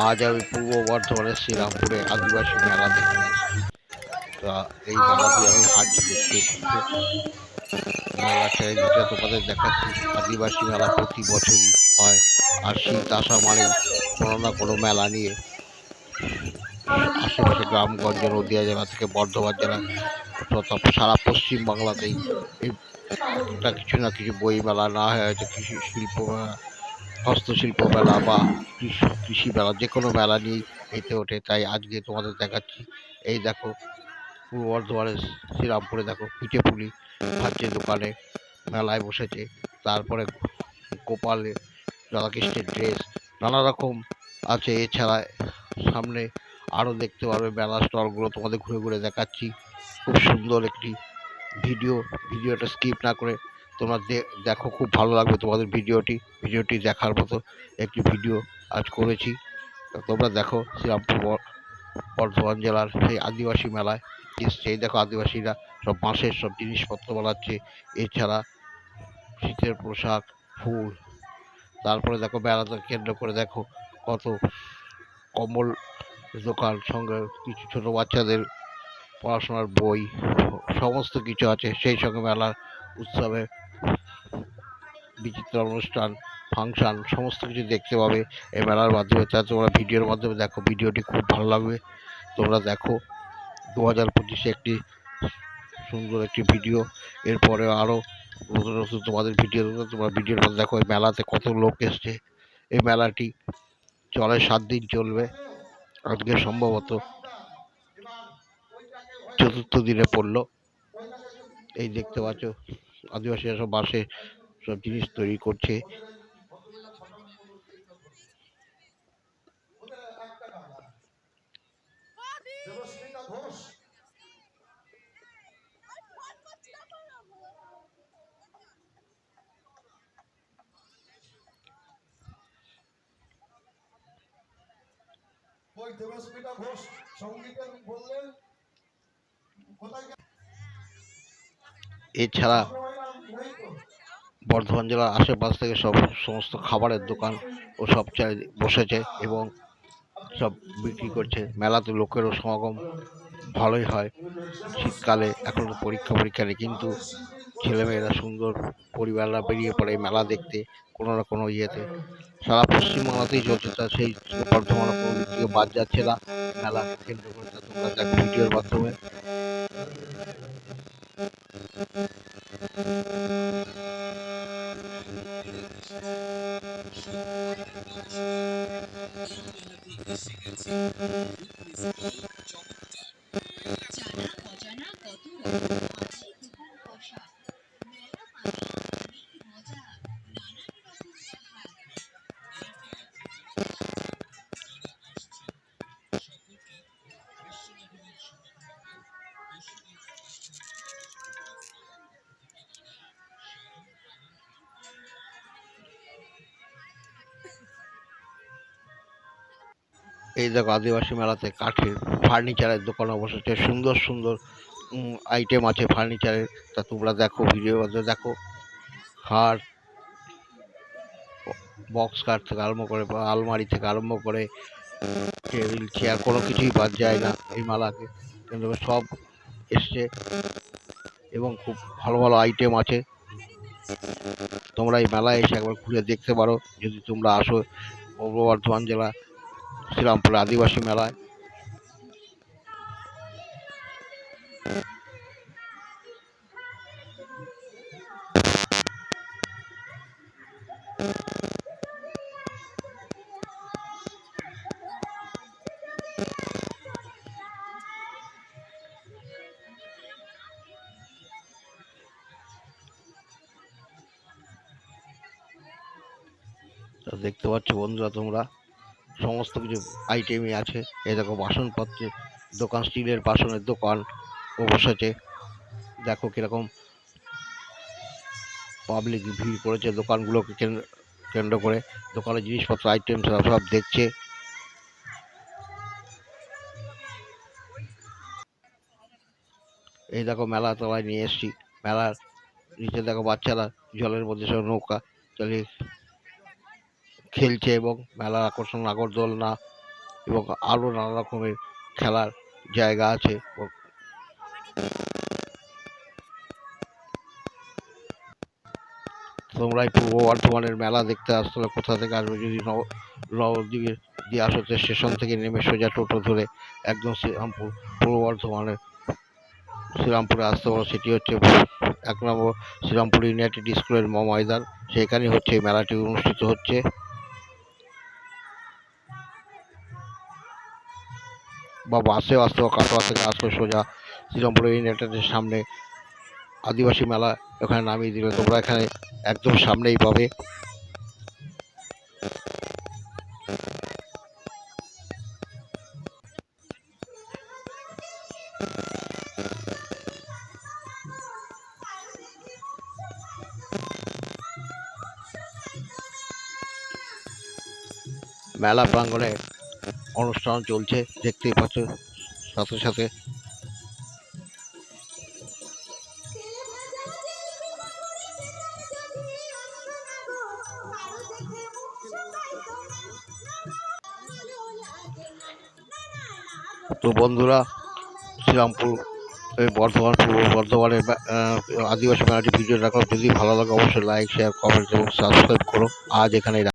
আজ আমি পূর্ব বর্ধমানের শ্রীরামপুরে আদিবাসী মেলা দেখতে তা এই মেলা দিয়ে আমি হাঁটছি দেখতে পাচ্ছি মেলা চারিদিকটা তোমাদের দেখাচ্ছি, আদিবাসী মেলা প্রতি বছরই হয়। আর শীত আসা মানে কোনো না কোনো মেলা নিয়ে আশেপাশে গ্রামগঞ্জ, নদীয়া জেলা থেকে বর্ধমান জেলা সারা পশ্চিম বাংলাতেই একটা কিছু না কিছু বই মেলা না হয় হয়তো কৃষি শিল্প মেলা। হস্তশিল্প মেলা বা কৃষি কৃষি মেলা যে কোনো মেলা নিয়েই এতে ওঠে। তাই আজকে তোমাদের দেখাচ্ছি, এই দেখো, পূর্ব বর্ধমানের শ্রীরামপুরে দেখো পিঠে পুলি খাচ্ছে দোকানে মেলায় বসেছে। তারপরে গোপালের রাধাকৃষ্ণের ড্রেস নানা রকম আছে। এছাড়া সামনে আরও দেখতে পারবে মেলা স্টলগুলো, তোমাদের ঘুরে ঘুরে দেখাচ্ছি। খুব সুন্দর একটি ভিডিও, ভিডিওটা স্কিপ না করে তোমরা দেখো, খুব ভালো লাগবে তোমাদের ভিডিওটি ভিডিওটি দেখার মতো একটি ভিডিও আজ করেছি। তোমরা দেখো, শ্রীরামপুর বর- বর্ধমান জেলার সেই আদিবাসী মেলায় এই দেখো, আদিবাসীরা সব বাঁশের সব জিনিসপত্র বানাচ্ছে। এছাড়া শীতের পোশাক, ফুল। তারপরে দেখো মেলাতে কেন্দ্র করে দেখো কত কম্বল দোকান, সঙ্গে কিছু ছোট বাচ্চাদের পড়াশোনার বই, সমস্ত কিছু আছে। সেই সঙ্গে মেলার উৎসবে বিচিত্র অনুষ্ঠান, ফাংশন, সমস্ত কিছু দেখতে পাবে এই মেলার মাধ্যমে। তা তোমরা ভিডিওর মাধ্যমে দেখো, ভিডিওটি খুব ভালো লাগবে। তোমরা দেখো দু হাজার পঁচিশে একটি সুন্দর একটি ভিডিও। এরপরে আরও নতুন নতুন তোমাদের ভিডিও তোমরা ভিডিওর মধ্যে দেখো এই মেলাতে কত লোক এসছে। এই মেলাটি চলে সাত দিন চলবে। আজকে সম্ভবত চতুর্থ দিনে পড়ল। এই দেখতে পাচ্ছ আদিবাসীরা সব বাসে সব জিনিস তৈরি করছে ওই দেবস্মিতা ঘোষ সঙ্গীতের বললেন কোথায় এছাড়া? বর্ধমান জেলার আশেপাশ থেকে সব সমস্ত খাবারের দোকান ও সব চাই বসেছে এবং সব বিক্রি করছে। মেলাতে লোকেরও সমাগম ভালোই হয়। শীতকালে এখন পরীক্ষা পরীক্ষা নেই, কিন্তু ছেলেমেয়েরা সুন্দর পরিবাররা বেরিয়ে পড়ে মেলা দেখতে কোনো না কোনো ইয়েতে। সারা পশ্চিমবাংলাতেই চলছে তা সেই বর্ধমানে কোনো দিক থেকে বাদ যাচ্ছে না মেলা। কেন্দ্র করে তা তোমরা দেখো ভিডিওর মাধ্যমে। Müzik, müzik, canlı এই দেখো আদিবাসী মেলাতে কাঠের ফার্নিচারের দোকানও বসেছে সুন্দর সুন্দর আইটেম আছে ফার্নিচারের তা তোমরা দেখো ভিডিওর মধ্যে দেখো। খাট বক্স খাট থেকে আরম্ভ করে আলমারি থেকে আরম্ভ করে টেবিল চেয়ার কোনো কিছুই বাদ যায় না এই মেলাতে। কিন্তু সব এসছে এবং খুব ভালো ভালো আইটেম আছে। তোমরা এই মেলায় এসে একবার ঘুরে দেখতে পারো। যদি তোমরা আসো পূর্ব বর্ধমান জেলা শ্রীরামপুর আদিবাসী মেলায়। দেখতে পাচ্ছ বন্ধুরা তোমরা। সমস্ত কিছু আইটেমই আছে। এই দেখো বাসনপত্রের দোকান স্টিলের বাসনের দোকান বসেছে দেখো কীরকম পাবলিক ভিড় করেছে দোকানগুলোকে কেন্দ্র করে। দোকানের জিনিসপত্র আইটেম সব সব দেখছে। এই দেখো মেলা তলায় নিয়ে এসছি। মেলার নিচে দেখো বাচ্চারা জলের মধ্যে সব নৌকা চালিয়ে খেলছে এবং মেলার আকর্ষণ নাগরদোলনা এবং আরও নানা রকমের খেলার জায়গা আছে। তোমরা এই পূর্ব বর্ধমানের মেলা দেখতে আসতে হলে কোথা থেকে আসবে? যদি নব, নবদ্বীপের দিয়ে আসো স্টেশন থেকে নেমে সোজা টোটো ধরে একদম শ্রীরামপুর, পূর্ব বর্ধমানের শ্রীরামপুরে আসতে পারো। সেটি হচ্ছে এক নম্বর শ্রীরামপুর ইউনাইটেড স্কুলের ময়দান সেখানেই হচ্ছে মেলাটি অনুষ্ঠিত হচ্ছে। বা বাসেও আসতে কাটোয়া থেকে আসলে সোজা। শ্রীরামপুর ইউনাইটেডের সামনে আদিবাসী মেলা, ওখানে নামিয়ে দিলে তোমরা এখানে একদম সামনেই পাবে। মেলা প্রাঙ্গণে অনুষ্ঠান চলছে দেখতেই পাচ্ছ সাথে সাথে। তো বন্ধুরা শ্রীরামপুর এই বর্ধমান পূর্ব বর্ধমানের আহ, আদিবাসী মেলাটি ভিডিও রাখো যদি ভালো লাগে অবশ্যই লাইক শেয়ার কমেন্ট এবং সাবস্ক্রাইব করো। আজ এখানে